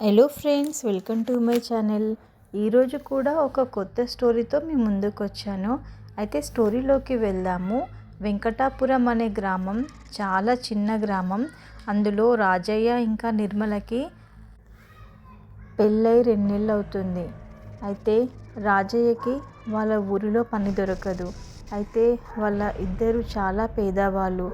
Hello friends welcome to my channel ఈరోజు కూడా ఒక కొత్త స్టోరీతో మీ ముందుకు వచ్చాను. అయితే స్టోరీలోకి వెళ్దాము. వెంకటాపురం అనే గ్రామం చాలా చిన్న గ్రామం. అందులో రాజయ్య ఇంకా నిర్మలకి పెళ్ళై రెండేళ్ళు అవుతుంది అయితే రాజయ్యకి వాళ్ళ ఊరిలో పని దొరకదు. అయితే వాళ్ళ ఇద్దరు చాలా పేదవాళ్ళు.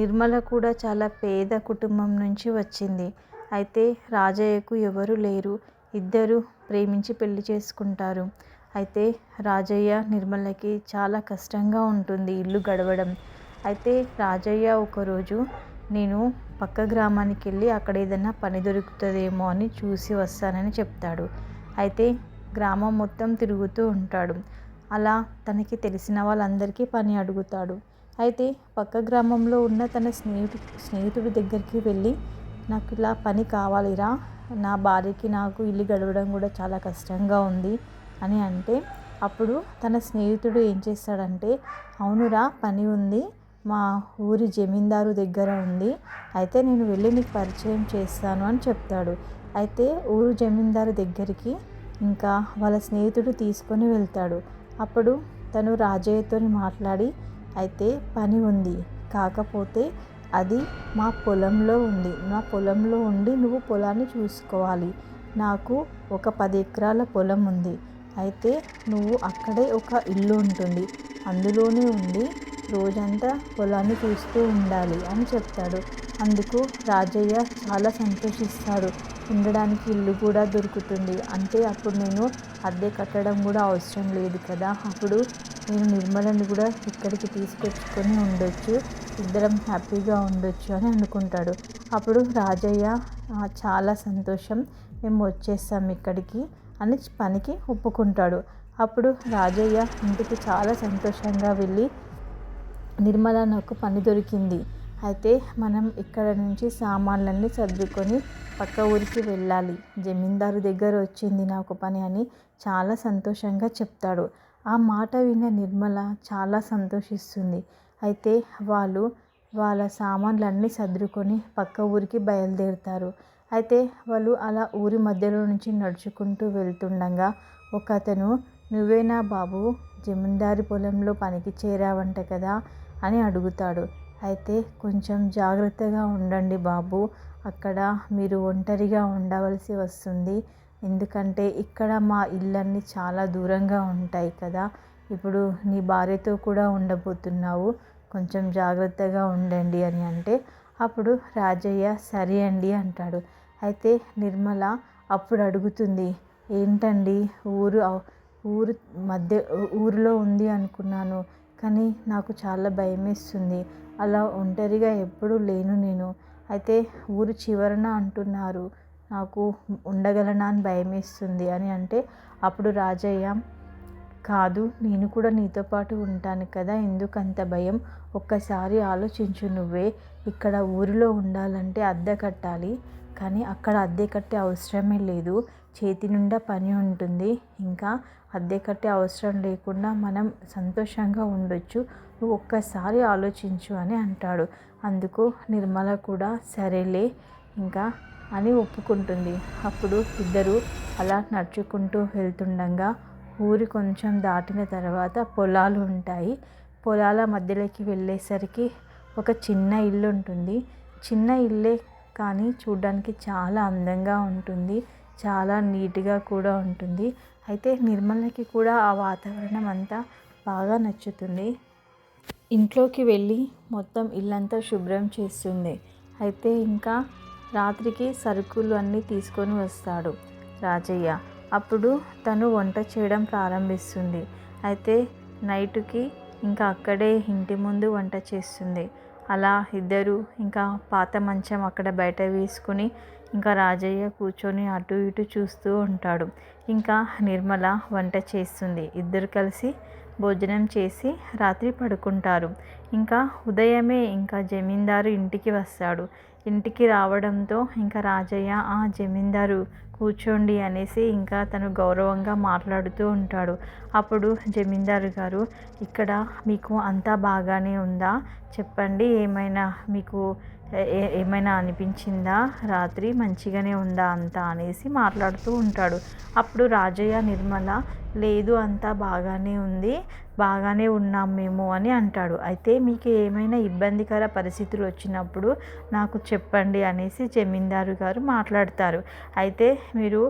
నిర్మల కూడా చాలా పేద కుటుంబం నుంచి వచ్చింది. అయితే రాజయ్యకు ఎవరు లేరు. ఇద్దరు ప్రేమించి పెళ్ళి చేసుకుంటారు. అయితే రాజయ్య నిర్మలకి చాలా కష్టంగా ఉంటుంది ఇల్లు గడవడం. అయితే రాజయ్య ఒకరోజు నేను పక్క గ్రామానికి వెళ్ళి అక్కడ ఏదైనా పని దొరుకుతుందేమో అని చూసి వస్తానని చెప్తాడు. అయితే గ్రామం మొత్తం తిరుగుతూ ఉంటాడు. అలా తనకి తెలిసిన వాళ్ళందరికీ పని అడుగుతాడు. అయితే పక్క గ్రామంలో ఉన్న తన స్నేహితు స్నేహితుడి దగ్గరికి వెళ్ళి నాకు ఇలా పని కావాలిరా. నా భార్యకి నాకు ఇల్లు గడవడం కూడా చాలా కష్టంగా ఉంది అని అంటే అప్పుడు తన స్నేహితుడు ఏం చేస్తాడంటే అవునురా పని ఉంది. మా ఊరి జమీందారు దగ్గర ఉంది. అయితే నేను వెళ్ళి నీకు పరిచయం చేస్తాను అని చెప్తాడు. అయితే ఊరు జమీందారు దగ్గరికి ఇంకా వాళ్ళ స్నేహితుడు తీసుకొని వెళ్తాడు. అప్పుడు తను రాజయ్యతో మాట్లాడి అయితే పని ఉంది. కాకపోతే అది మా పొలంలో ఉంది. నా పొలంలో ఉండి నువ్వు పొలాన్ని చూసుకోవాలి. నాకు ఒక పది ఎకరాల పొలం ఉంది. అయితే నువ్వు అక్కడే ఒక ఇల్లు ఉంటుంది. అందులోనే ఉండి రోజంతా పొలాన్ని చూస్తూ ఉండాలి అని చెప్తాడు. అందుకు రాజయ్య చాలా సంతోషిస్తాడు. ఉండడానికి ఇల్లు కూడా దొరుకుతుంది. అంటే అప్పుడు నేను అద్దె కట్టడం కూడా అవసరం లేదు కదా. అప్పుడు నేను నిర్మలని కూడా ఇక్కడికి తీసుకొచ్చుకొని ఉండొచ్చు. ఇద్దరం హ్యాపీగా ఉండొచ్చు అని అనుకుంటాడు. అప్పుడు రాజయ్య చాలా సంతోషం. మేము వచ్చేస్తాం ఇక్కడికి అని పనికి ఒప్పుకుంటాడు. అప్పుడు రాజయ్య ఇంటికి చాలా సంతోషంగా వెళ్ళి నిర్మల నాకు పని దొరికింది. అయితే మనం ఇక్కడ నుంచి సామాన్లన్నీ సర్దుకొని పక్క ఊరికి వెళ్ళాలి. జమీందారు దగ్గర వచ్చింది నాకు పని అని చాలా సంతోషంగా చెప్తాడు. ఆ మాట విన్న నిర్మల చాలా సంతోషిస్తుంది. అయితే వాళ్ళు వాళ్ళ సామాన్లన్నీ సర్దుకొని పక్క ఊరికి బయలుదేరుతారు. అయితే వాళ్ళు అలా ఊరి మధ్యలో నుంచి నడుచుకుంటూ వెళ్తుండగా ఒక అతను నువ్వేనా బాబు జమీందారి పొలంలో పనికి చేరావంట కదా అని అడుగుతాడు. అయితే కొంచెం జాగ్రత్తగా ఉండండి బాబు అక్కడ మీరు ఒంటరిగా ఉండవలసి వస్తుంది. ఎందుకంటే ఇక్కడ మా ఇళ్ళన్నీ చాలా దూరంగా ఉంటాయి కదా ఇప్పుడు నీ భార్యతో కూడా ఉండబోతున్నావు. కొంచెం జాగ్రత్తగా ఉండండి అని అంటే అప్పుడు రాజయ్య సరే అండి అంటాడు. అయితే నిర్మల అప్పుడు అడుగుతుంది ఏంటండి? ఊరు ఊరు మధ్య ఊరిలో ఉంది అనుకున్నాను కానీ నాకు చాలా భయం వేస్తుంది అలా ఒంటరిగా ఎప్పుడూ లేను నేను. అయితే ఊరు చివరన అంటున్నారు నాకు ఉండగలనా అని భయం వేస్తుంది అని అంటే అప్పుడు రాజయ్య కాదు నేను కూడా నీతో పాటు ఉంటాను కదా ఎందుకంత భయం? ఒక్కసారి ఆలోచించు నువ్వే ఇక్కడ ఊరిలో ఉండాలంటే అద్దె కట్టాలి. కానీ అక్కడ అద్దె కట్టే అవసరమే లేదు. చేతి నిండా పని ఉంటుంది. ఇంకా అద్దె కట్టే అవసరం లేకుండా మనం సంతోషంగా ఉండొచ్చు. నువ్వు ఒక్కసారి ఆలోచించు అని అంటాడు. అందుకు నిర్మల కూడా సరేలే ఇంకా అని ఒప్పుకుంటుంది. అప్పుడు ఇద్దరు అలా నడుచుకుంటూ వెళ్తుండగా ఊరి కొంచెం దాటిన తర్వాత పొలాలు ఉంటాయి. పొలాల మధ్యలోకి వెళ్ళేసరికి ఒక చిన్న ఇల్లు ఉంటుంది. చిన్న ఇల్లే కానీ చూడ్డానికి చాలా అందంగా ఉంటుంది. చాలా నీట్గా కూడా ఉంటుంది. అయితే నిర్మలకి కూడా ఆ వాతావరణం అంతా బాగా నచ్చుతుంది. ఇంట్లోకి వెళ్ళి మొత్తం ఇల్లంతా శుభ్రం చేస్తుంది. అయితే ఇంకా రాత్రికి సరుకులు అన్నీ తీసుకొని వస్తాడు రాజయ్య. అప్పుడు తను వంట చేయడం ప్రారంభిస్తుంది. అయితే నైట్కి ఇంకా అక్కడే ఇంటి ముందు వంట చేస్తుంది. అలా ఇద్దరు ఇంకా పాత మంచం అక్కడ బయట వేసుకుని ఇంకా రాజయ్య కూర్చొని అటు ఇటు చూస్తూ ఉంటాడు. ఇంకా నిర్మల వంట చేస్తుంది. ఇద్దరు కలిసి భోజనం చేసి రాత్రి పడుకుంటారు. ఇంకా ఉదయమే ఇంకా జమీందారు ఇంటికి వస్తాడు. ఇంటికి రావడంతో ఇంకా రాజయ్య ఆ జమీందారు కూర్చోండి అనేసి ఇంకా తను గౌరవంగా మాట్లాడుతూ ఉంటాడు. అప్పుడు జమీందారు గారు ఇక్కడ మీకు అంతా బాగానే ఉందా? చెప్పండి ఏమైనా మీకు ఏమైనా అనిపించిందా? రాత్రి మంచిగానే ఉందా అంతా అనేసి మాట్లాడుతూ ఉంటాడు. అప్పుడు రాజయ్య నిర్మల లేదు అంతా బాగానే ఉంది బాగానే ఉన్నాం మేము అని అంటాడు. అయితే మీకు ఏమైనా ఇబ్బందికర పరిస్థితులు వచ్చినప్పుడు నాకు చెప్పండి అనేసి జమీందారు గారు మాట్లాడతారు. అయితే మీరు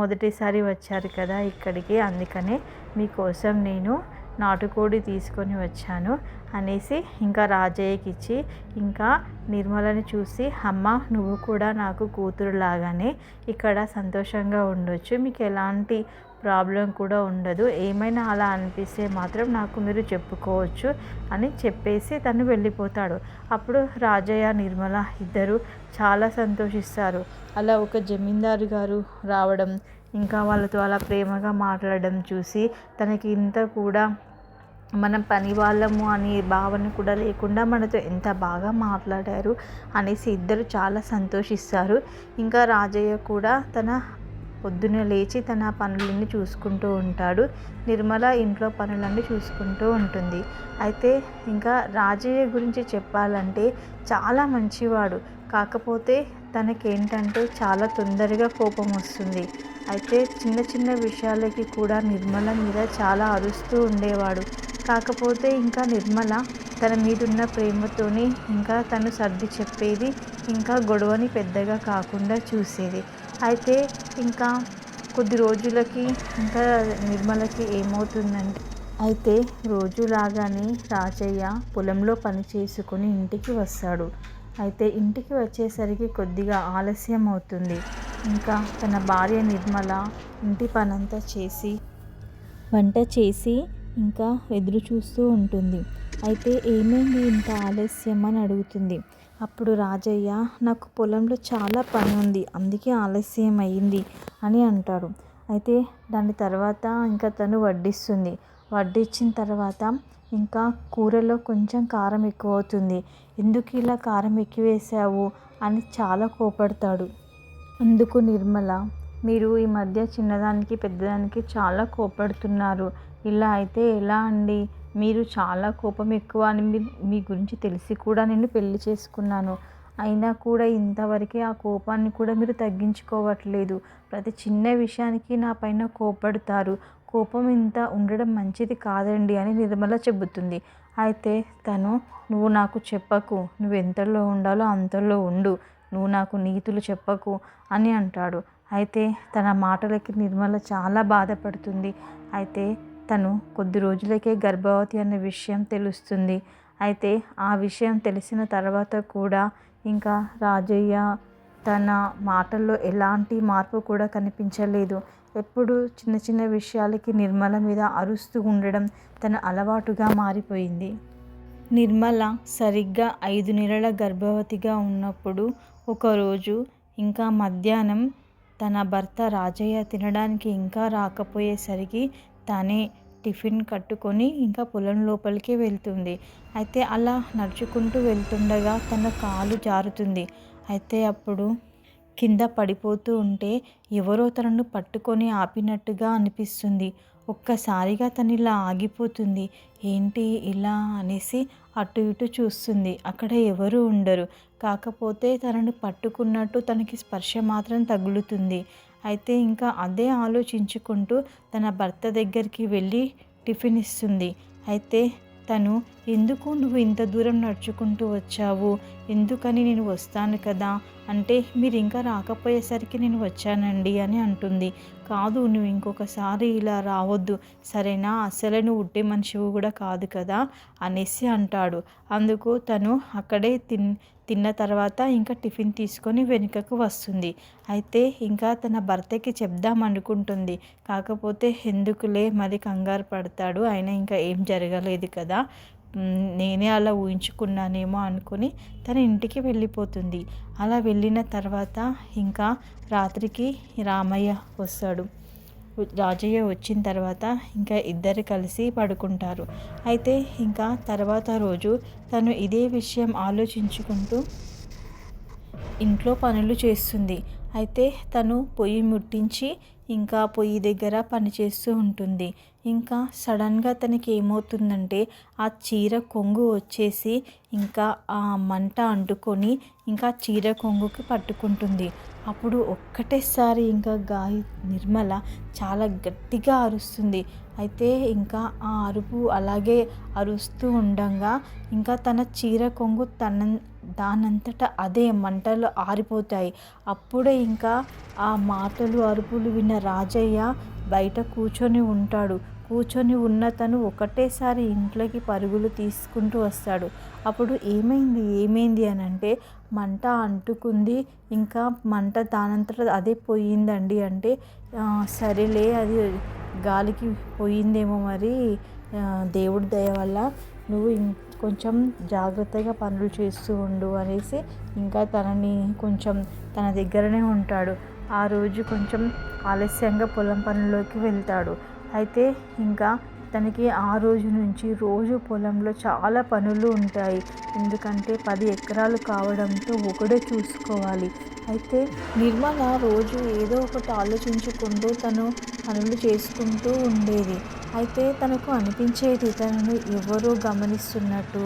మొదటిసారి వచ్చారు కదా ఇక్కడికి అందుకనే మీకోసం నేను నాటుకోడి తీసుకొని వచ్చాను అనేసి ఇంకా రాజయ్యకి ఇచ్చి ఇంకా నిర్మలని చూసి అమ్మ నువ్వు కూడా నాకు కూతురు లాగానే ఇక్కడ సంతోషంగా ఉండొచ్చు. మీకు ఎలాంటి ప్రాబ్లం కూడా ఉండదు. ఏమైనా అలా అనిపిస్తే మాత్రం నాకు మీరు చెప్పుకోవచ్చు అని చెప్పేసి తను వెళ్ళిపోతాడు. అప్పుడు రాజయ్య నిర్మల ఇద్దరు చాలా సంతోషిస్తారు. అలా ఒక జమీందారు గారు రావడం ఇంకా వాళ్ళతో అలా ప్రేమగా మాట్లాడడం చూసి తనకి ఇంత కూడా మనం పని వాళ్ళము అనే భావన కూడా లేకుండా మనతో ఎంత బాగా మాట్లాడారు అనేసి ఇద్దరు చాలా సంతోషిస్తారు. ఇంకా రాజయ్య కూడా తన పొద్దున లేచి తన పనులన్నీ చూసుకుంటూ ఉంటాడు. నిర్మల ఇంట్లో పనులన్నీ చూసుకుంటూ ఉంటుంది. అయితే ఇంకా రాజయ్య గురించి చెప్పాలంటే చాలా మంచివాడు. కాకపోతే తనకేంటంటే చాలా తొందరగా కోపం వస్తుంది. అయితే చిన్న చిన్న విషయాలకి కూడా నిర్మల మీద చాలా అరుస్తూ ఉండేవాడు. కాకపోతే ఇంకా నిర్మల తన మీదున్న ప్రేమతోనే ఇంకా తను సర్ది చెప్పేది ఇంకా గొడవని పెద్దగా కాకుండా చూసేది. అయితే ఇంకా కొద్ది రోజులకి ఇంకా నిర్మలకి ఏమవుతుందంటే అయితే రోజులాగానే రాజయ్య పొలంలో పని చేసుకొని ఇంటికి వస్తాడు. అయితే ఇంటికి వచ్చేసరికి కొద్దిగా ఆలస్యం అవుతుంది. ఇంకా తన భార్య నిర్మల ఇంటి పనంతా చేసి వంట చేసి ఇంకా ఎదురు చూస్తూ ఉంటుంది. అయితే ఏమైంది ఇంత ఆలస్యం అని అడుగుతుంది. అప్పుడు రాజయ్య నాకు పొలంలో చాలా పని ఉంది అందుకే ఆలస్యం అయ్యింది అని అంటాడు. అయితే దాని తర్వాత ఇంకా తను వడ్డిస్తుంది. వడ్డించిన తర్వాత ఇంకా కూరలో కొంచెం కారం ఎక్కువ అవుతుంది. ఎందుకు ఇలా కారం ఎక్కువ వేసావు అని చాలా కోపడతాడు. అందుకు నిర్మల మీరు ఈ మధ్య చిన్నదానికి పెద్దదానికి చాలా కోపడుతున్నారు. ఇలా అయితే ఎలా అండి? మీరు చాలా కోపం ఎక్కువ అని మీ మీ గురించి తెలిసి కూడా నేను పెళ్ళి చేసుకున్నాను. అయినా కూడా ఇంతవరకే ఆ కోపాన్ని కూడా మీరు తగ్గించుకోవట్లేదు. ప్రతి చిన్న విషయానికి నా పైన కోపడతారు కోపం ఇంత ఉండడం మంచిది కాదండి అని నిర్మల చెబుతుంది. అయితే తను నువ్వు నాకు చెప్పకు. నువ్వు ఎంతలో ఉండాలో అంతలో ఉండు. నువ్వు నాకు నీతులు చెప్పకు అని అంటాడు. అయితే తన మాటలకి నిర్మల చాలా బాధపడుతుంది. అయితే తను కొద్ది రోజులకే గర్భవతి అనే విషయం తెలుస్తుంది. అయితే ఆ విషయం తెలిసిన తర్వాత కూడా ఇంకా రాజయ్య తన మాటల్లో ఎలాంటి మార్పు కూడా కనిపించలేదు. ఎప్పుడు చిన్న చిన్న విషయాలకి నిర్మల మీద అరుస్తూ ఉండడం తన అలవాటుగా మారిపోయింది. నిర్మల సరిగ్గా ఐదు నెలల గర్భవతిగా ఉన్నప్పుడు ఒకరోజు ఇంకా మధ్యాహ్నం తన భర్త రాజయ్య తినడానికి ఇంకా రాకపోయేసరికి తనే టిఫిన్ కట్టుకొని ఇంకా పొలం లోపలికి వెళ్తుంది. అయితే అలా నడుచుకుంటూ వెళ్తుండగా తన కాలు జారుతుంది. అయితే అప్పుడు కింద పడిపోతూ ఉంటే ఎవరో తనను పట్టుకొని ఆపినట్టుగా అనిపిస్తుంది. ఒక్కసారిగా తను ఇలా ఆగిపోతుంది. ఏంటి ఇలా అనేసి అటు ఇటు చూస్తుంది. అక్కడ ఎవరు ఉండరు. కాకపోతే తనను పట్టుకున్నట్టు తనకి స్పర్శ మాత్రం తగులుతుంది. అయితే ఇంకా అదే ఆలోచించుకుంటూ తన భర్త దగ్గరికి వెళ్ళి టిఫిన్ ఇస్తుంది. అయితే తను ఎందుకు నువ్వు ఇంత దూరం నడుచుకుంటూ వచ్చావు? ఎందుకని నేను వస్తాను కదా? అంటే మీరు ఇంకా రాకపోయేసరికి నేను వచ్చానండి అని అంటుంది. కాదు నువ్వు ఇంకొకసారి ఇలా రావద్దు. సరేనా? అసలే నువ్వు ఉట్టే మనిషివి కూడా కాదు కదా? అనేసి అంటాడు. అందుకు తను అక్కడే తిన్ తిన్న తర్వాత ఇంకా టిఫిన్ తీసుకొని వెనుకకు వస్తుంది. అయితే ఇంకా తన భర్తకి చెప్దాం అనుకుంటుంది. కాకపోతే ఎందుకులే మరి కంగారు పడతాడు. ఆయన ఇంకా ఏం జరగలేదు కదా. నేనే అలా ఊహించుకున్నానేమో అనుకుని తన ఇంటికి వెళ్ళిపోతుంది. అలా వెళ్ళిన తర్వాత ఇంకా రాత్రికి రామయ్య వస్తాడు. రాజయ్య వచ్చిన తర్వాత ఇంకా ఇద్దరు కలిసి పడుకుంటారు. అయితే ఇంకా తర్వాత రోజు తను ఇదే విషయం ఆలోచించుకుంటూ ఇంట్లో పనులు చేస్తుంది. అయితే తను పొయ్యి ముట్టించి ఇంకా పొయ్యి దగ్గర పని చేస్తూ ఉంటుంది. ఇంకా సడన్గా తనకి ఏమవుతుందంటే ఆ చీర కొంగు వచ్చేసి ఇంకా ఆ మంట అంటుకొని ఇంకా చీర కొంగుకి పట్టుకుంటుంది. అప్పుడు ఒక్కటేసారి ఇంకా గాయ నిర్మల చాలా గట్టిగా అరుస్తుంది. అయితే ఇంకా ఆ అరుపు అలాగే అరుస్తూ ఉండగా ఇంకా తన చీర కొంగు తన దానంతట అదే మంటలు ఆరిపోతాయి. అప్పుడే ఇంకా ఆ మాటలు అరుపులు విన్న రాజయ్య బయట కూర్చొని ఉంటాడు. కూర్చొని ఉన్న తను ఒకటేసారి ఇంట్లోకి పరుగులు తీసుకుంటూ వస్తాడు. అప్పుడు ఏమైంది? ఏమైంది అని అంటే మంట అంటుకుంది. ఇంకా మంట దానంతట అదే పోయిందండి. అంటే సరేలే అది గాలికి పోయిందేమో మరి దేవుడి దయ వల్ల. నువ్వు కొంచెం జాగ్రత్తగా పనులు చేస్తూ ఉండు అనేసి ఇంకా తనని కొంచెం తన దగ్గరనే ఉంటాడు. ఆ రోజు కొంచెం ఆలస్యంగా పొలం పనుల్లోకి వెళ్తాడు. అయితే ఇంకా తనకి ఆ రోజు నుంచి రోజు పొలంలో చాలా పనులు ఉంటాయి. ఎందుకంటే పది ఎకరాలు కావడంతో ఒకడే చూసుకోవాలి. అయితే నిర్మల రోజు ఏదో ఒకటి ఆలోచించుకుంటూ తను పనులు చేసుకుంటూ ఉండేది. అయితే తనకు అనిపించేది తనను ఎవరో గమనిస్తున్నట్టు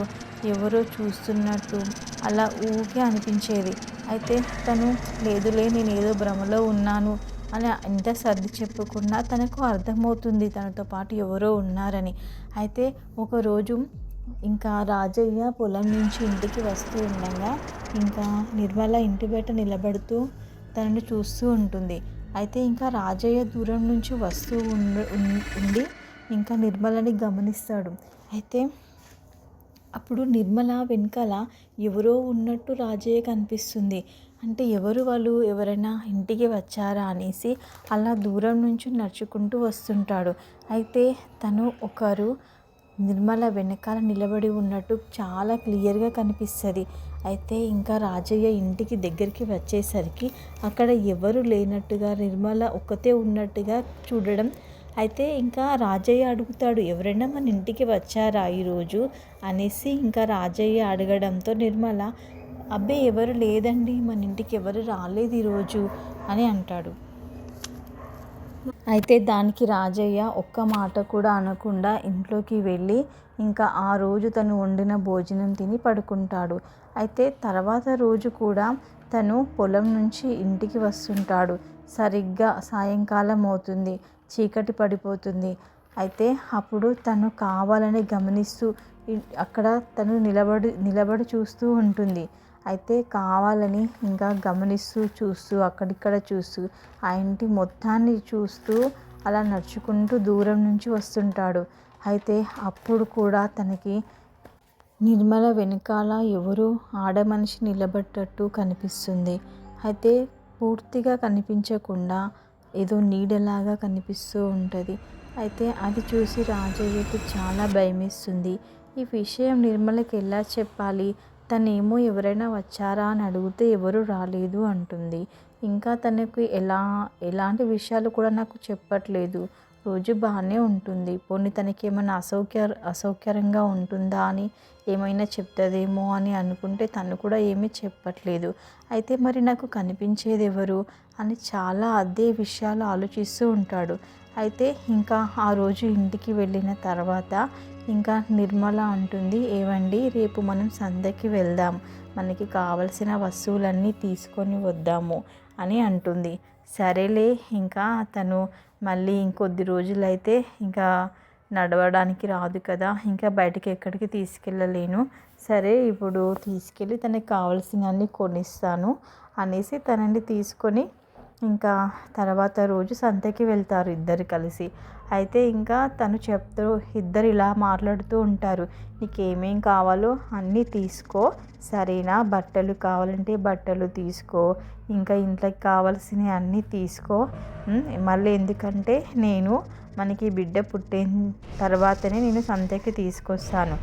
ఎవరో చూస్తున్నట్టు అలా ఊకే అనిపించేది. అయితే తను లేదులే నేను ఏదో భ్రమలో ఉన్నాను. అని ఎంత సర్ది చెప్పుకున్నా తనకు అర్థమవుతుంది తనతో పాటు ఎవరో ఉన్నారని. అయితే ఒకరోజు ఇంకా రాజయ్య పొలం నుంచి ఇంటికి వస్తూ ఉండగా ఇంకా నిర్మల ఇంటి బయట నిలబడుతూ తనని చూస్తూ ఉంటుంది. అయితే ఇంకా రాజయ్య దూరం నుంచి వస్తూ ఉండి ఇంకా నిర్మలని గమనిస్తాడు. అయితే అప్పుడు నిర్మల వెనకాల ఎవరో ఉన్నట్టు రాజయ్య కనిపిస్తుంది. అంటే ఎవరు వాళ్ళు ఎవరైనా ఇంటికి వచ్చారా అనేసి అలా దూరం నుంచి నడుచుకుంటూ వస్తుంటాడు. అయితే తను ఒకరు నిర్మల వెనకాల నిలబడి ఉన్నట్టు చాలా క్లియర్గా కనిపిస్తుంది. అయితే ఇంకా రాజయ్య ఇంటికి దగ్గరికి వచ్చేసరికి అక్కడ ఎవరు లేనట్టుగా నిర్మల ఒకతే ఉన్నట్టుగా చూడడం. అయితే ఇంకా రాజయ్య అడుగుతాడు ఎవరైనా మన ఇంటికి వచ్చారా ఈరోజు? అనేసి ఇంకా రాజయ్య అడగడంతో నిర్మల అబ్బే ఎవరు లేదండి మన ఇంటికి ఎవరు రాలేదు ఈరోజు అని అంటాడు. అయితే దానికి రాజయ్య ఒక్క మాట కూడా అనకుండా ఇంట్లోకి వెళ్ళి ఇంకా ఆ రోజు తను వండిన భోజనం తిని పడుకుంటాడు. అయితే తర్వాత రోజు కూడా తను పొలం నుంచి ఇంటికి వస్తుంటాడు. సరిగ్గా సాయంకాలం అవుతుంది చీకటి పడిపోతుంది. అయితే అప్పుడు తను కావాలని గమనిస్తూ అక్కడ తను నిలబడి నిలబడి చూస్తూ ఉంటుంది. అయితే కావాలని ఇంకా గమనిస్తూ చూస్తూ అక్కడిక్కడ చూస్తూ ఆ ఇంటి మొత్తాన్ని చూస్తూ అలా నడుచుకుంటూ దూరం నుంచి వస్తుంటాడు. అయితే అప్పుడు కూడా తనకి నిర్మల వెనకాల ఎవరు ఆడమనిషి నిలబడ్డట్టు కనిపిస్తుంది. అయితే పూర్తిగా కనిపించకుండా ఏదో నీడలాగా కనిపిస్తూ ఉంటుంది. అయితే అది చూసి రాజయ్యకి చాలా భయమేస్తుంది. ఈ విషయం నిర్మలకి ఎలా చెప్పాలి? తనేమో ఎవరైనా వచ్చారా అని అడిగితే ఎవరు రాలేదు అంటుంది. ఇంకా తనకి ఎలా ఎలాంటి విషయాలు కూడా నాకు చెప్పట్లేదు. రోజు బాగానే ఉంటుంది. పోనీ తనకి ఏమైనా అసౌక్య అసౌకర్యంగా ఉంటుందా అని ఏమైనా చెప్తుందేమో అని అనుకుంటే తను కూడా ఏమీ చెప్పట్లేదు. అయితే మరి నాకు కనిపించేది ఎవరు అని చాలా అదే విషయాలు ఆలోచిస్తూ ఉంటాడు. అయితే ఇంకా ఆ రోజు ఇంటికి వెళ్ళిన తర్వాత ఇంకా నిర్మల అంటుంది ఏవండి రేపు మనం సందకి వెళ్దాం. మనకి కావలసిన వస్తువులన్నీ తీసుకొని వద్దాము అని అంటుంది. సరేలే ఇంకా తను మళ్ళీ ఇంకొద్ది రోజులైతే ఇంకా నడవడానికి రాదు కదా. ఇంకా బయటికి ఎక్కడికి తీసుకెళ్ళలేను. సరే ఇప్పుడు తీసుకెళ్ళి తనకి కావాల్సినవన్నీ కొనిస్తాను అనేసి తనని తీసుకొని ఇంకా తర్వాత రోజు సంతకి వెళ్తారు ఇద్దరు కలిసి. అయితే ఇంకా తను చెప్తూ ఇద్దరు ఇలా మాట్లాడుతూ ఉంటారు. నీకు ఏమేం కావాలో అన్నీ తీసుకో. సరేనా? బట్టలు కావాలంటే బట్టలు తీసుకో. ఇంకా ఇంట్లోకి కావాల్సినవి అన్నీ తీసుకో. మళ్ళీ ఎందుకంటే నేను మనకి బిడ్డ పుట్టిన తర్వాతనే నేను సంతకి తీసుకొస్తాను.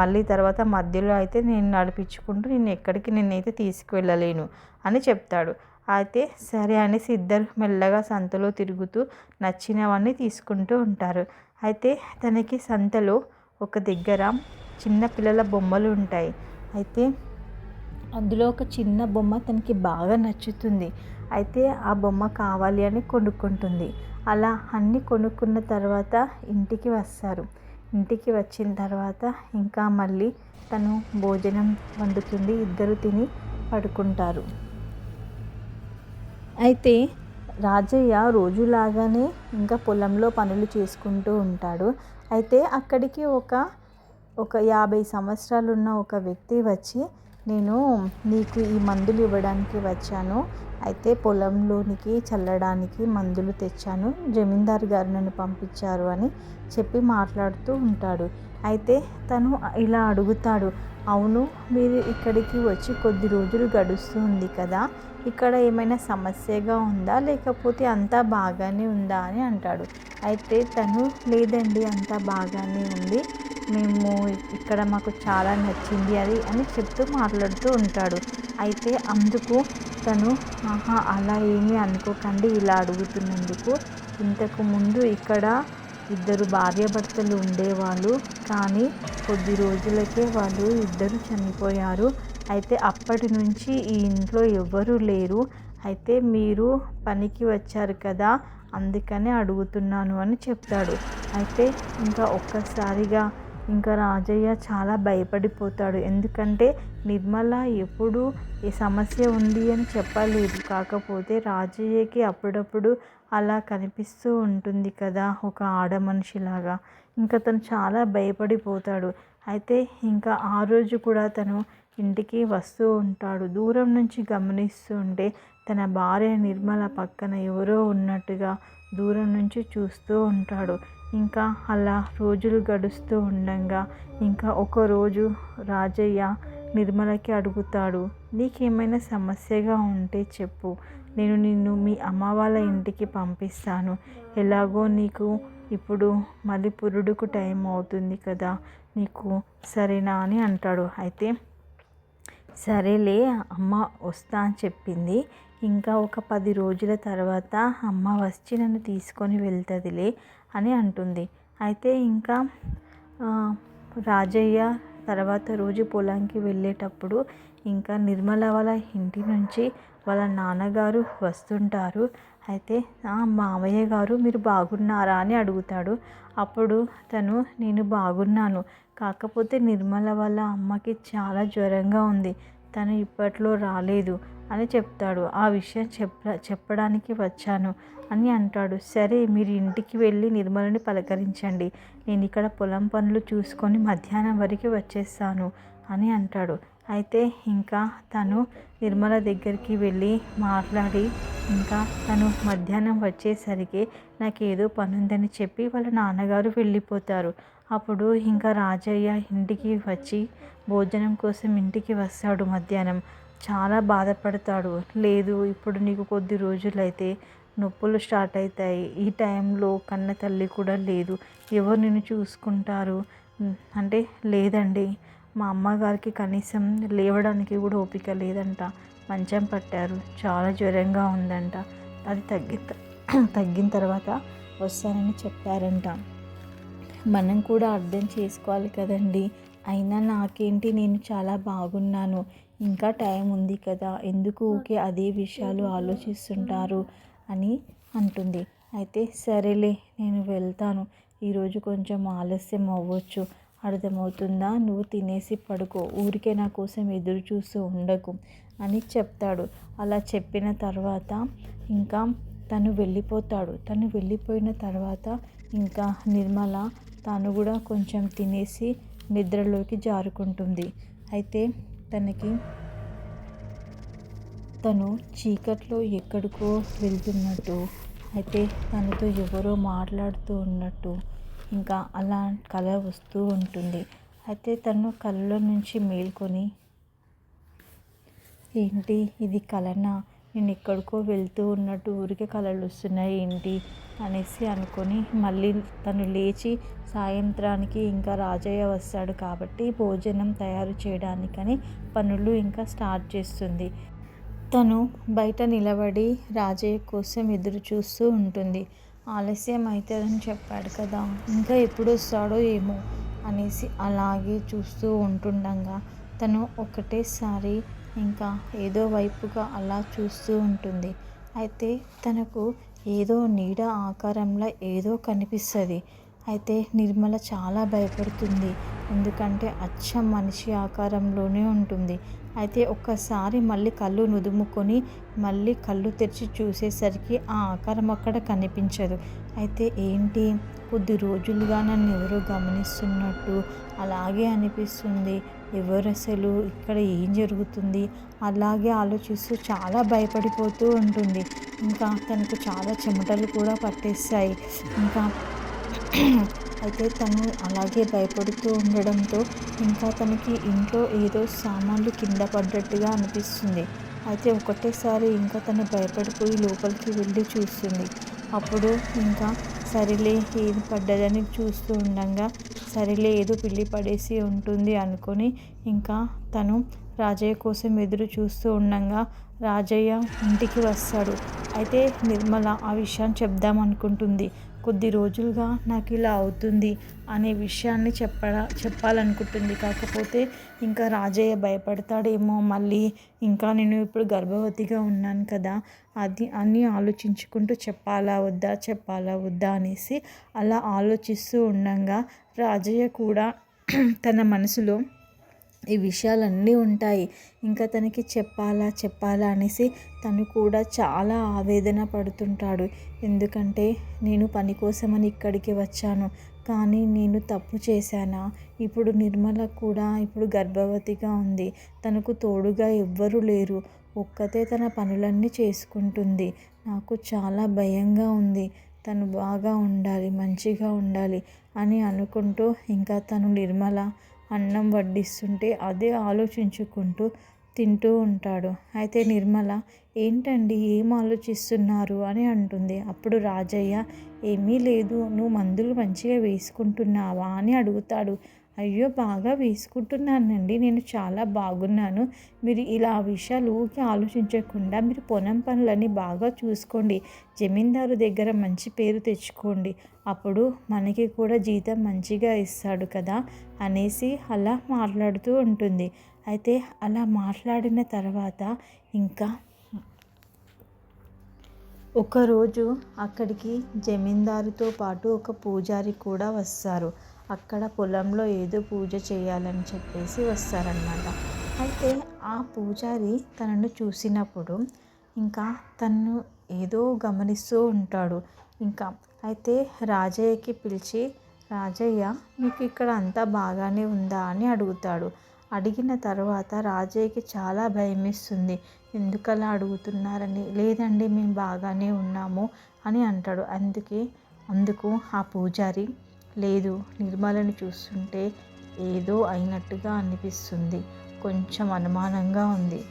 మళ్ళీ తర్వాత మధ్యలో అయితే నేను నడిపించుకుంటూ నేను ఎక్కడికి నిన్నైతే తీసుకువెళ్ళలేను అని చెప్తాడు. అయితే సరే అనేసి ఇద్దరు మెల్లగా సంతలో తిరుగుతూ నచ్చినవన్నీ తీసుకుంటూ ఉంటారు. అయితే తనకి సంతలో ఒక దగ్గర చిన్న పిల్లల బొమ్మలు ఉంటాయి. అయితే అందులో ఒక చిన్న బొమ్మ తనకి బాగా నచ్చుతుంది. అయితే ఆ బొమ్మ కావాలి అని కొనుక్కుంటుంది. అలా అన్నీ కొనుక్కున్న తర్వాత ఇంటికి వస్తారు. ఇంటికి వచ్చిన తర్వాత ఇంకా మళ్ళీ తను భోజనం వండుతుంది. ఇద్దరు తిని పడుకుంటారు. అయితే రాజయ్య రోజులాగానే ఇంకా పొలంలో పనులు చేసుకుంటూ ఉంటాడు. అయితే అక్కడికి ఒక ఒక యాభై సంవత్సరాలు ఉన్న ఒక వ్యక్తి వచ్చి నేను నీకు ఈ మందులు ఇవ్వడానికి వచ్చాను. అయితే పొలంలోనికి చల్లడానికి మందులు తెచ్చాను. జమీందారు గారు నన్ను పంపించారు అని చెప్పి మాట్లాడుతూ ఉంటాడు. అయితే తను ఇలా అడుగుతాడు అవును మీరు ఇక్కడికి వచ్చి కొద్ది రోజులు గడుస్తుంది కదా. ఇక్కడ ఏమైనా సమస్యగా ఉందా? లేకపోతే అంతా బాగానే ఉందా అని అంటాడు. అయితే తను లేదండి అంతా బాగానే ఉంది. మేము ఇక్కడ మాకు చాలా నచ్చింది అది అని చెప్తూ మాట్లాడుతూ ఉంటాడు. అయితే అందుకు తను ఆహా అలా ఏమీ అనుకోకండి ఇలా అడుగుతున్నందుకు. ఇంతకు ముందు ఇక్కడ ఇద్దరు భార్యాభర్తలు ఉండేవాళ్ళు. కానీ కొద్ది రోజులకే వాళ్ళు ఇద్దరు చనిపోయారు. అయితే అప్పటి నుంచి ఈ ఇంట్లో ఎవ్వరూ లేరు. అయితే మీరు పనికి వచ్చారు కదా అందుకనే అడుగుతున్నాను అని చెప్తాడు అయితే ఇంకా ఒక్కసారిగా ఇంకా రాజయ్య చాలా భయపడిపోతాడు. ఎందుకంటే నిర్మల ఎప్పుడు ఈ సమస్య ఉంది అని చెప్పలేదు. కాకపోతే రాజయ్యకి అప్పుడప్పుడు అలా కనిపిస్తూ ఉంటుంది కదా ఒక ఆడ మనిషిలాగా. ఇంకా తను చాలా భయపడిపోతాడు. అయితే ఇంకా ఆ రోజు కూడా తను ఇంటికి వస్తూ ఉంటాడు. దూరం నుంచి గమనిస్తూ ఉంటే తన భార్య నిర్మల పక్కన ఎవరో ఉన్నట్టుగా దూరం నుంచి చూస్తూ ఉంటాడు. ఇంకా అలా రోజులు గడుస్తూ ఉండగా ఇంకా ఒకరోజు రాజయ్య నిర్మలకి అడుగుతాడు నీకేమైనా సమస్యగా ఉంటే చెప్పు. నేను నిన్ను మీ అమ్మ వాళ్ళ ఇంటికి పంపిస్తాను. ఎలాగో నీకు ఇప్పుడు మళ్ళీ పురుడుకు టైం అవుతుంది కదా. నీకు సరేనా అని అంటాడు. అయితే సరేలే అమ్మ వస్తా అని చెప్పింది. ఇంకా ఒక పది రోజుల తర్వాత అమ్మ వచ్చి నన్ను తీసుకొని వెళ్తుందిలే అని అంటుంది. అయితే ఇంకా రాజయ్య తర్వాత రోజు పొలానికి వెళ్ళేటప్పుడు ఇంకా నిర్మల వాళ్ళ ఇంటి నుంచి వాళ్ళ నాన్నగారు వస్తుంటారు. అయితే మావయ్య గారు మీరు బాగున్నారా? అని అడుగుతాడు. అప్పుడు తను నేను బాగున్నాను. కాకపోతే నిర్మల వాళ్ళ అమ్మకి చాలా జ్వరంగా ఉంది. తను ఇప్పట్లో రాలేదు అని చెప్తాడు. ఆ విషయం చెప్ప చెప్పడానికి వచ్చాను అని అంటాడు. సరే మీరు ఇంటికి వెళ్ళి నిర్మలని పలకరించండి. నేను ఇక్కడ పొలం పనులు చూసుకొని మధ్యాహ్నం వరకు వచ్చేస్తాను అని అంటాడు. అయితే ఇంకా తను నిర్మల దగ్గరికి వెళ్ళి మాట్లాడి ఇంకా తను మధ్యాహ్నం వచ్చేసరికి నాకు ఏదో పని ఉందని చెప్పి వాళ్ళ నాన్నగారు వెళ్ళిపోతారు. అప్పుడు ఇంకా రాజయ్య ఇంటికి వచ్చి భోజనం కోసం ఇంటికి వస్తాడు మధ్యాహ్నం. చాలా బాధపడతాడు. లేదు ఇప్పుడు నీకు కొద్ది రోజులైతే నొప్పులు స్టార్ట్ అవుతాయి ఈ టైంలో కన్న తల్లి కూడా లేదు. ఎవరు నిన్ను చూసుకుంటారు? అంటే లేదండి. మా అమ్మగారికి కనీసం లేవడానికి కూడా ఓపిక లేదంట. మంచం పట్టారు. చాలా జ్వరంగా ఉందంట. అది తగ్గి తగ్గిన తర్వాత వస్తానని చెప్పారంట. మనం కూడా అర్థం చేసుకోవాలి కదండి. అయినా నాకేంటి నేను చాలా బాగున్నాను. ఇంకా టైం ఉంది కదా ఎందుకు ఊకే అదే విషయాలు ఆలోచిస్తుంటారు అని అంటుంది. అయితే సరేలే నేను వెళ్తాను. ఈరోజు కొంచెం ఆలస్యం అవ్వచ్చు. అర్థమవుతుందా? నువ్వు తినేసి పడుకో. ఊరికే నా కోసం ఎదురు చూస్తూ ఉండకు అని చెప్తాడు. అలా చెప్పిన తర్వాత ఇంకా తను వెళ్ళిపోతాడు. తను వెళ్ళిపోయిన తర్వాత ఇంకా నిర్మల తను కూడా కొంచెం తినేసి నిద్రలోకి జారుకుంటుంది. అయితే తనకి తను చీకట్లో ఎక్కడికో వెళ్తున్నట్టు అయితే తనతో ఎవరో మాట్లాడుతూ ఉన్నట్టు ఇంకా అలా కళ వస్తూ ఉంటుంది. అయితే తను కలలో నుంచి మేల్కొని ఏంటి? ఇది కలనా? నేను ఎక్కడికో వెళ్తూ ఉన్నట్టు ఊరికే కలలు వస్తున్నాయి ఏంటి అనేసి అనుకొని మళ్ళీ తను లేచి సాయంత్రానికి ఇంకా రాజయ్య వస్తాడు కాబట్టి భోజనం తయారు చేయడానికని పనులు ఇంకా స్టార్ట్ చేస్తుంది. తను బయట నిలబడి రాజయ్య కోసం ఎదురు చూస్తూ ఉంటుంది. ఆలస్యం అవుతుందని చెప్పాడు కదా ఇంకా ఎప్పుడు వస్తాడో ఏమో అనేసి అలాగే చూస్తూ ఉంటుండగా తను ఒకటేసారి ఇంకా ఏదో వైపుగా అలా చూస్తూ ఉంటుంది. అయితే తనకు ఏదో నీడ ఆకారంలో ఏదో కనిపిస్తుంది. అయితే నిర్మల చాలా భయపడుతుంది. ఎందుకంటే అచ్చం మనిషి ఆకారంలోనే ఉంటుంది. అయితే ఒక్కసారి మళ్ళీ కళ్ళు నుదుముకొని మళ్ళీ కళ్ళు తెరిచి చూసేసరికి ఆ ఆకారం అక్కడ కనిపించదు. అయితే ఏంటి? కొద్ది రోజులుగా నన్ను ఎవరో గమనిస్తున్నట్టు అలాగే అనిపిస్తుంది. ఎవరు అసలు ఇక్కడ ఏం జరుగుతుంది? అలాగే ఆలోచిస్తూ చాలా భయపడిపోతూ ఉంటుంది. ఇంకా తనకు చాలా చెమటలు కూడా పట్టేస్తాయి ఇంకా అయితే తను అలాగే భయపడుతూ ఉండడంతో ఇంకా తనకి ఇంట్లో ఏదో సామాన్లు కింద పడ్డట్టుగా అనిపిస్తుంది. అయితే ఒకటేసారి ఇంకా తను భయపడిపోయి లోపలికి వెళ్ళి చూస్తుంది. అప్పుడు ఇంకా సరిలే ఏది పడ్డదని చూస్తూ ఉండగా సరిలే ఏదో పిల్లి పడేసి ఉంటుంది అనుకొని ఇంకా తను రాజయ్య కోసం ఎదురు చూస్తూ ఉండగా రాజయ్య ఇంటికి వస్తాడు. అయితే నిర్మల ఆ విషయాన్ని చెప్దాం అనుకుంటుంది. కొద్ది రోజులుగా నాకు ఇలా అవుతుంది అనే విషయాన్ని చెప్ప చెప్పాలనుకుంటుంది. కాకపోతే ఇంకా రాజయ్య భయపడతాడేమో మళ్ళీ ఇంకా నేను ఇప్పుడు గర్భవతిగా ఉన్నాను కదా అది అన్నీ ఆలోచించుకుంటూ చెప్పాలా వద్దా చెప్పాలా వద్దా అనేసి అలా ఆలోచిస్తూ ఉండగా రాజయ్య కూడా తన మనసులో ఈ విషయాలన్నీ ఉంటాయి. ఇంకా తనకి చెప్పాలా చెప్పాలా అనేసి తను కూడా చాలా ఆవేదన పడుతుంటాడు. ఎందుకంటే నేను పని కోసమని ఇక్కడికి వచ్చాను. కానీ నేను తప్పు చేశానా? ఇప్పుడు నిర్మల కూడా ఇప్పుడు గర్భవతిగా ఉంది. తనకు తోడుగా ఎవ్వరూ లేరు. ఒక్కతే తన పనులన్నీ చేసుకుంటుంది. నాకు చాలా భయంగా ఉంది. తను బాగా ఉండాలి మంచిగా ఉండాలి అని అనుకుంటూ ఇంకా తను నిర్మల అన్నం వడ్డిస్తుంటే అదే ఆలోచించుకుంటూ తింటూ ఉంటాడు. అయితే నిర్మల ఏంటండి ఏం ఆలోచిస్తున్నారు? అని అంటుంది. అప్పుడు రాజయ్య ఏమీ లేదు నువ్వు మందులు మంచిగా వేసుకుంటున్నావా? అని అడుగుతాడు. అయ్యో బాగా వేసుకుంటున్నానండి. నేను చాలా బాగున్నాను. మీరు ఇలా విషయాలు ఊకి ఆలోచించకుండా మీరు పొలం పనులని బాగా చూసుకోండి. జమీందారు దగ్గర మంచి పేరు తెచ్చుకోండి. అప్పుడు మనకి కూడా జీతం మంచిగా ఇస్తాడు కదా అనేసి అలా మాట్లాడుతూ ఉంటుంది. అయితే అలా మాట్లాడిన తర్వాత ఇంకా ఒకరోజు అక్కడికి జమీందారుతో పాటు ఒక పూజారి కూడా వస్తారు. అక్కడ పొలంలో ఏదో పూజ చేయాలని చెప్పేసి వస్తారనమాట అయితే ఆ పూజారి తనను చూసినప్పుడు ఇంకా తను ఏదో గమనిస్తూ ఉంటాడు. ఇంకా అయితే రాజయ్యకి పిలిచి రాజయ్య మీకు ఇక్కడ అంతా బాగానే ఉందా? అని అడుగుతాడు. అడిగిన తర్వాత రాజయ్యకి చాలా భయమేస్తుంది. ఎందుకలా అడుగుతున్నారని? లేదండి మేము బాగానే ఉన్నాము అని అంటాడు. అందుకే అందుకు ఆ పూజారి లేదు నిర్మలని చూస్తుంటే ఏదో అయినట్టుగా అనిపిస్తుంది. కొంచెం అనుమానంగా ఉంది.